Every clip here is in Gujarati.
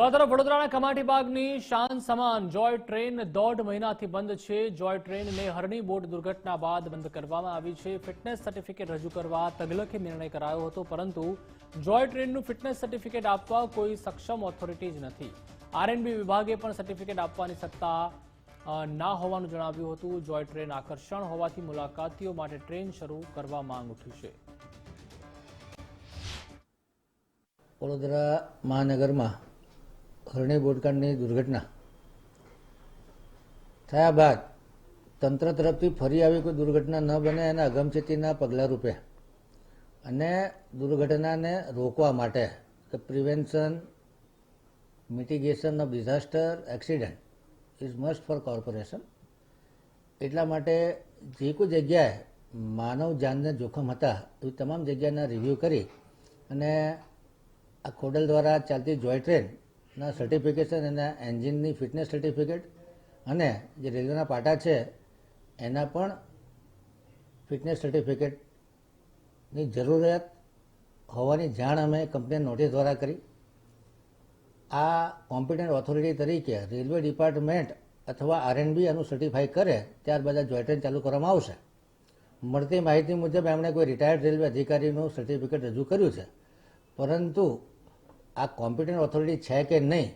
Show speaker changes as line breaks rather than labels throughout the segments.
તો આ તરફ વડોદરાના કમાટી બાગની શાન સમાન. જોય ટ્રેન દોઢ મહિનાથી બંધ છે. જોય ટ્રેનને હરણી બોટ દુર્ઘટના બાદ બંધ કરવામાં આવી છે. ફિટનેસ સર્ટિફિકેટ રજૂ કરવા તગલકે નિર્ણય કરાયો હતો, પરંતુ જોય ટ્રેનનું ફિટનેસ સર્ટિફિકેટ આપવા કોઈ સક્ષમ ઓથોરિટી જ નથી. આરએનબી વિભાગે પણ સર્ટિફિકેટ આપવાની સત્તા ના હોવાનું જણાવ્યું હતું. જોય ટ્રેન આકર્ષણ હોવાથી મુલાકાતીઓ માટે ટ્રેન શરૂ કરવા માંગ ઉઠી છે.
વડોદરા મહાનગરમાં હરણી બોટકાંડની દુર્ઘટના થયા બાદ તંત્ર તરફથી ફરી આવી કોઈ દુર્ઘટના ન બને એના અગમચેતીના પગલાં રૂપે. અને દુર્ઘટનાને રોકવા માટે કે prevention mitigation of disaster, accident is must for corporation એટલા માટે જે કોઈ જગ્યાએ માનવ જાનને જોખમ હતા એ તમામ જગ્યાના રિવ્યૂ કરી અને આ ખોડલ દ્વારા ચાલતી જોય ટ્રેનના સર્ટિફિકેશન અને એન્જિનની ફિટનેસ સર્ટિફિકેટ અને જે રેલવેના પાટા છે, એના પણ ફિટનેસ સર્ટિફિકેટની જરૂરિયાત હોવાની જાણ અમે કંપની નોટિસ દ્વારા કરી. આ કોમ્પિટન્ટ ઓથોરિટી તરીકે રેલવે ડિપાર્ટમેન્ટ અથવા આરએનબી આનું સર્ટિફાઈ કરે, ત્યારબાદ આ જોય ટ્રેન ચાલુ કરવામાં આવશે. મળતી માહિતી મુજબ એમણે કોઈ રિટાયર્ડ રેલવે અધિકારીનું સર્ટિફિકેટ રજૂ કર્યું છે. પરંતુ આ કોમ્પિટન્ટ ઓથોરિટી છે કે નહીં,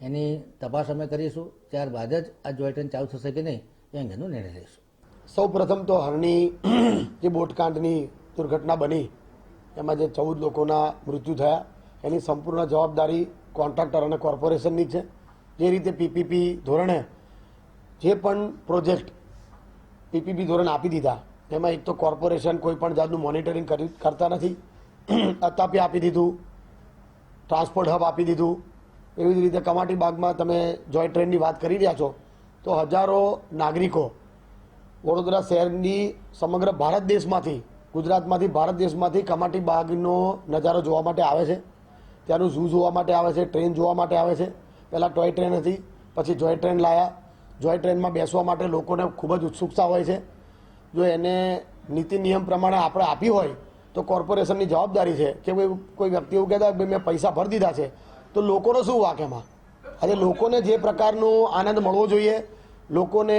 એની તપાસ અમે કરીશું. ત્યારબાદ જ આ ટ્રેન ચાલુ થશે કે નહીં, એ અંગેનો નિર્ણય લઈશું.
સૌ પ્રથમ તો હરણી જે બોટકાંડની દુર્ઘટના બની, એમાં જે ચૌદ લોકોના મૃત્યુ થયા, એની સંપૂર્ણ જવાબદારી કોન્ટ્રાક્ટર અને કોર્પોરેશનની છે. જે રીતે પીપીપી ધોરણે જે પણ પ્રોજેક્ટ પીપીપી ધોરણ આપી દીધા, એમાં એક તો કોર્પોરેશન કોઈ પણ જાતનું મોનિટરિંગ કરી, કરતા નથી. અતાપી આપી દીધું ટ્રાન્સપોર્ટ હબ આપી દીધું. એવી જ રીતે કમાટી બાગમાં તમે જોય ટ્રેનની વાત કરી રહ્યા છો, તો હજારો નાગરિકો વડોદરા શહેરની સમગ્ર ભારત દેશમાંથી, ગુજરાતમાંથી, ભારત દેશમાંથી કમાટી બાગનો નજારો જોવા માટે આવે છે. ત્યાંનું ઝૂ જોવા માટે આવે છે, ટ્રેન જોવા માટે આવે છે. પહેલાં ટોય ટ્રેન હતી, પછી જોય ટ્રેન લાયા. જોય ટ્રેનમાં બેસવા માટે લોકોને ખૂબ જ ઉત્સુકતા હોય છે. જો એને નીતિ નિયમ પ્રમાણે આપણે આપી હોય તો કોર્પોરેશનની જવાબદારી છે કે ભાઈ કોઈ વ્યક્તિ એવું કહેતા ભાઈ મેં પૈસા ભરી દીધા છે, તો લોકોનો શું વાક એમાં? આજે લોકોને જે પ્રકારનો આનંદ મળવો જોઈએ, લોકોને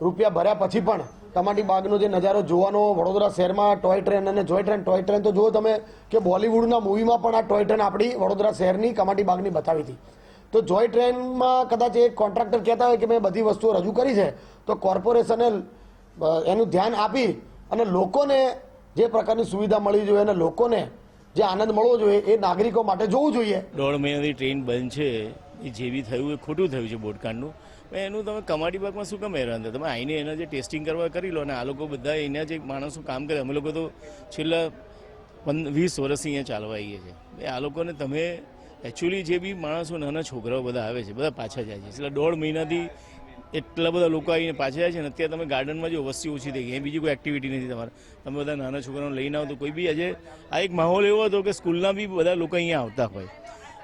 રૂપિયા ભર્યા પછી પણ કમાટી બાગનો જે નજારો જોવાનો, વડોદરા શહેરમાં ટોય ટ્રેન અને જોય ટ્રેન, ટોય ટ્રેન તો જુઓ તમે કે બોલિવૂડના મૂવીમાં પણ આ ટોય ટ્રેન આપણી વડોદરા શહેરની કમાટી બાગની બતાવી હતી. તો જોય ટ્રેનમાં કદાચ એક કોન્ટ્રાક્ટર કહેતા હોય કે મેં બધી વસ્તુઓ રજૂ કરી છે, તો કોર્પોરેશને એનું ધ્યાન આપી અને લોકોને જે પ્રકારની સુવિધા મળવી જોઈએ અને લોકોને જે આનંદ મળવો જોઈએ એ નાગરિકો માટે જોવું જોઈએ.
દોઢ મહિનાથી ટ્રેન બંધ છે. એ જે બી થયું, એ ખોટું થયું છે બોટકાંડનું પણ એનું તમે કમાટી બાગમાં શું કામ હેરાન તમે આવીને એના જે ટેસ્ટિંગ કરવા કરી લો અને આ લોકો બધા એના જે માણસો કામ કરે, અમે લોકો તો છેલ્લા વીસ વર્ષથી અહીંયા ચાલવા આવીએ છીએ. આ લોકોને તમે એકચ્યુઅલી જે બી માણસો નાના છોકરાઓ બધા આવે છે, બધા પાછા જાય છે. એટલે દોઢ મહિનાથી એટલા બધા લોકો આવીને પાછા જાય છે ને અત્યારે તમે ગાર્ડનમાં જો વસ્તી ઓછી થઈ ગઈ એ બીજી કોઈ એક્ટિવિટી નથી તમારે. તમે બધા નાના છોકરાઓને લઈને આવો તો કોઈ બી આજે આ એક માહોલ એવો હતો કે સ્કૂલના બી બધા લોકો અહીંયા આવતા હોય.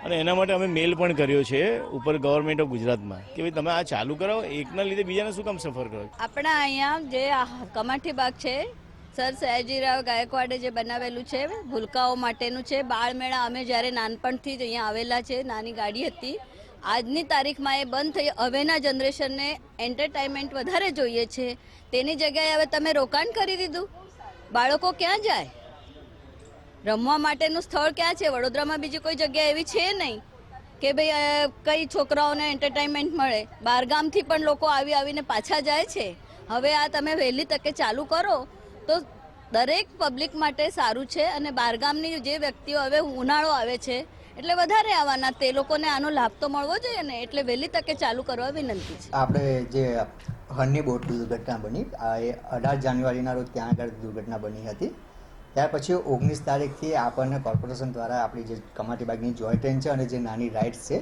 અને એના માટે અમે મેલ પણ કર્યો છે ઉપર ગવર્મેન્ટ ઓફ ગુજરાતમાં કે ભાઈ તમે આ ચાલુ કરાવો, એકના લીધે બીજાને શું કામ સફર કરો?
આપણા અહીંયા જે કમાઠી બાગ છે, સર સયાજીરાવ ગાયકવાડે જે બનાવેલું છે, ભૂલકાઓ માટેનું છે. બાળમેળા અમે જ્યારે નાનપણથી જ અહીંયા આવેલા છે, નાની ગાડી હતી. આજની તારીખમાં એ બંધ થઈ હવેના જનરેશનને એન્ટરટેનમેન્ટ વધારે જોઈએ છે. તેની જગ્યાએ હવે તમે રોકાણ કરી દીધું. બાળકો ક્યાં જાય? રમવા માટેનું સ્થળ ક્યાં છે? વડોદરામાં બીજી કોઈ જગ્યા એવી છે નહીં કે ભાઈ કઈ છોકરાઓને એન્ટરટેનમેન્ટ મળે? બહારગામથી પણ લોકો આવી આવીને પાછા જાય છે. હવે આ તમે વહેલી તકે ચાલુ કરો તો દરેક પબ્લિક માટે સારું છે અને બહારગામની જે વ્યક્તિઓ હવે ઉનાળો આવે છે એટલે વધારે આવવાના. તે લોકોને આનો લાભ તો મળવો જોઈએ ને, એટલે વહેલી તકે ચાલુ કરવા વિનંતી છે.
આપણે જે હરની બોટ દુર્ઘટના બની, આ એ અઢાર જાન્યુઆરીના રોજ ત્યાં આગળ દુર્ઘટના બની હતી. ત્યાર પછી ઓગણીસ તારીખથી આપણને કોર્પોરેશન દ્વારા આપણી જે કમાટી બાગની જોય ટ્રેન છે અને જે નાની રાઇડ્સ છે,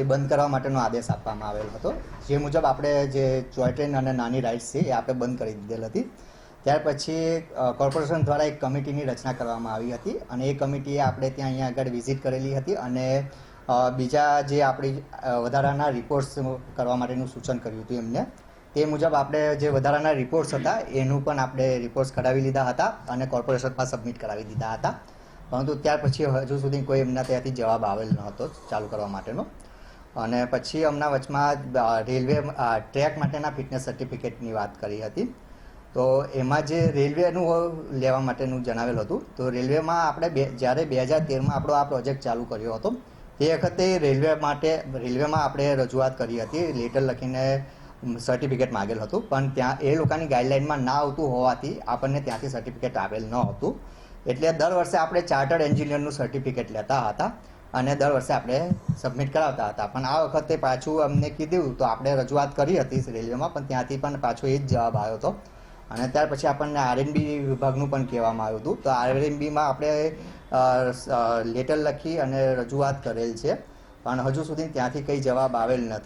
એ બંધ કરવા માટેનો આદેશ આપવામાં આવેલો હતો. જે મુજબ આપણે જે જોય ટ્રેન અને નાની રાઇડ્સ છે, એ આપણે બંધ કરી દીધેલ હતી. ત્યાર પછી કોર્પોરેશન દ્વારા એક કમિટીની રચના કરવામાં આવી હતી અને એ કમિટીએ આપણે ત્યાં અહીંયા આગળ વિઝિટ કરેલી હતી અને બીજા જે આપણી વધારાના રિપોર્ટ્સ કરવા માટેનું સૂચન કર્યું હતું એમને. તે મુજબ આપણે જે વધારાના રિપોર્ટ્સ હતા, એનું પણ આપણે રિપોર્ટ્સ કઢાવી લીધા હતા અને કોર્પોરેશનમાં સબમિટ કરાવી દીધા હતા. પરંતુ ત્યાર પછી હજુ સુધી કોઈ એમના ત્યાંથી જવાબ આવેલ ન હતો ચાલુ કરવા માટેનો. અને પછી હમણાં વચમાં રેલવે ટ્રેક માટેના ફિટનેસ સર્ટિફિકેટની વાત કરી હતી. તો એમાં જે રેલવેનું લેવા માટેનું જણાવેલ હતું, તો રેલવેમાં આપણે બે, જ્યારે બે હજાર તેરમાં આપણો આ પ્રોજેક્ટ ચાલુ કર્યો હતો, તે વખતે રેલવે માટે, રેલવેમાં આપણે રજૂઆત કરી હતી, લેટર લખીને સર્ટિફિકેટ માગેલ હતું, પણ ત્યાં એ લોકોની ગાઈડલાઇનમાં ના આવતું હોવાથી આપણને ત્યાંથી સર્ટિફિકેટ આવેલ ન હતું. એટલે દર વર્ષે આપણે ચાર્ટર્ડ એન્જિનિયરનું સર્ટિફિકેટ લેતા હતા અને દર વર્ષે આપણે સબમિટ કરાવતા હતા. પણ આ વખતે પાછું અમને કીધું, તો આપણે રજૂઆત કરી હતી રેલવેમાં, પણ ત્યાંથી પણ પાછો એ જ જવાબ આવ્યો હતો. અને ત્યાર પછી આપણને આરએનબી વિભાગનું પણ કહેવામાં આવ્યું હતું. તો આરએનબીમાં આપણે લેટર લખી અને રજૂઆત કરેલ છે. પણ હજુ સુધી ત્યાંથી કંઈ જવાબ આવેલ નથી.